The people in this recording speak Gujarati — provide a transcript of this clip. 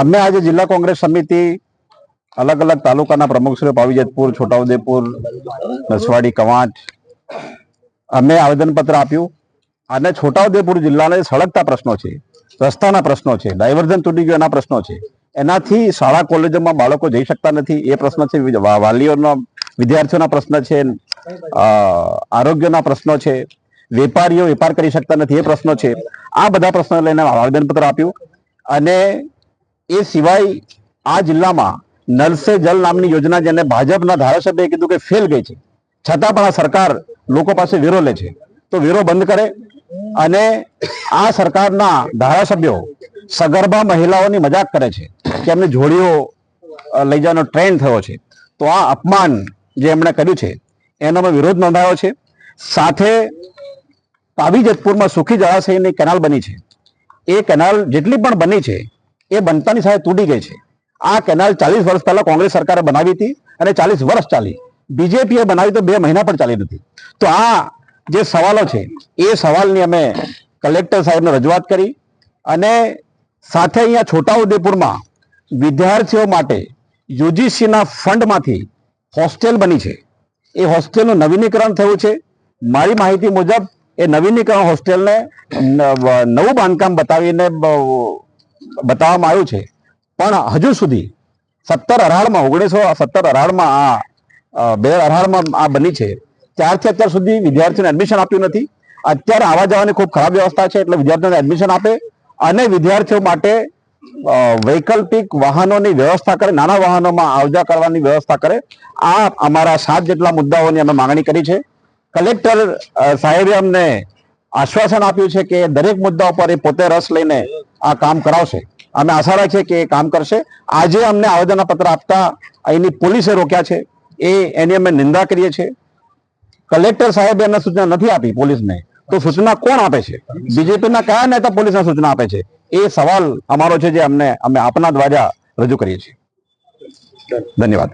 અમે આજે જિલ્લા કોંગ્રેસ સમિતિ અલગ અલગ તાલુકાના પ્રમુખશ્રીઓ પાવીજતપુર, છોટાઉદેપુર, નસવાડી, કવાંટ અમે આવેદનપત્ર આપ્યું. અને છોટાઉદેપુર જિલ્લાને સળગતા પ્રશ્નો છે, રસ્તાના પ્રશ્નો છે, ડાયવર્ઝન તૂટી ગયો એના પ્રશ્નો છે. એનાથી શાળા કોલેજોમાં બાળકો જઈ શકતા નથી. એ પ્રશ્ન છે વાલીઓનો, વિદ્યાર્થીઓના પ્રશ્ન છે આરોગ્યના પ્રશ્નો છે, વેપારીઓ વેપાર કરી શકતા નથી એ પ્રશ્નો છે. આ બધા પ્રશ્નો લઈને આવેદનપત્ર આપ્યું. અને એ સિવાય આ જિલ્લામાં નલ સે જલ નામની યોજના જેને ભાજપના ધારાસભ્યએ કીધું કે ફેલ ગઈ છે. છતાં પણ આ સરકાર લોકો પાસે વેરો લે છે. તો વેરો બંધ કરે અને આ સરકારના ધારાસભ્યો સગર્ભા મહિલાઓની મજાક કરે છે કે એમને જોડીઓ લઈ જવાનો ટ્રેન્ડ થયો છે. તો આ અપમાન જે એમણે કર્યું છે, એનો અમે વિરોધ નોંધાયો છે. સાથે પાવી જેતપુરમાં સુખી જળાશયની કેનાલ બની છે. એ કેનાલ જેટલી પણ બની છે એ બનતાની સાથે તૂટી ગઈ છે. આ કેનાલ ચાલીસ વર્ષ પહેલા કોંગ્રેસ સરકારે બનાવી હતી અને ચાલીસ વર્ષ ચાલી. બીજેપીએ બનાવી તો બે મહિના પણ ચાલી નથી. તો આ જે સવાલો છે, એ સવાલની અમે કલેક્ટર સાહેબને રજૂઆત કરી અને સાથે અહીંયા છોટાઉદેપુરમાં વિદ્યાર્થીઓ માટે યુજીસીના ફંડમાંથી હોસ્ટેલ બની છે. એ હોસ્ટેલનું નવીનીકરણ થયું છે. મારી માહિતી મુજબ, એ નવીનીકરણ હોસ્ટેલને નવું બાંધકામ બતાવીને બતાવવામાં આવ્યું છે. પણ હજુ સુધી સત્તર અઢારમાં, ઓગણીસો સત્તર અઢારમાં આ બે અઢારમાં આ બની છે. ત્યારથી અત્યાર સુધી વિદ્યાર્થીઓને એડમિશન આપ્યું નથી. અત્યારે આવવા જવાની ખૂબ ખરાબ વ્યવસ્થા છે એટલે વિદ્યાર્થીઓને એડમિશન આપે અને વિદ્યાર્થીઓ માટે વૈકલ્પિક વાહનોની વ્યવસ્થા કરે, નાના વાહનોમાં આવજા કરવાની વ્યવસ્થા કરે. આ અમારા સાત જેટલા મુદ્દાઓની અમે માંગણી કરી છે. કલેક્ટર સાહેબે અમને આશ્વાસન આપ્યું છે કે દરેક મુદ્દા ઉપર એ પોતે રસ લઈને આ કામ કરાવશે. અમે આશા રાખીએ કે એ કામ કરશે. આજે અમને આવેદનપત્ર આપતા અહીંની પોલીસે રોક્યા છે. એ એની અમે નિંદા કરીએ છીએ. કલેક્ટર સાહેબે એને સૂચના નથી આપી પોલીસને. તો સૂચના કોણ આપે છે? બીજેપીના કયા નેતા પોલીસને સૂચના આપે છે? એ સવાલ અમારો છે જે અમને અમે આપના દ્વારા રજૂ કરીએ છીએ. ધન્યવાદ.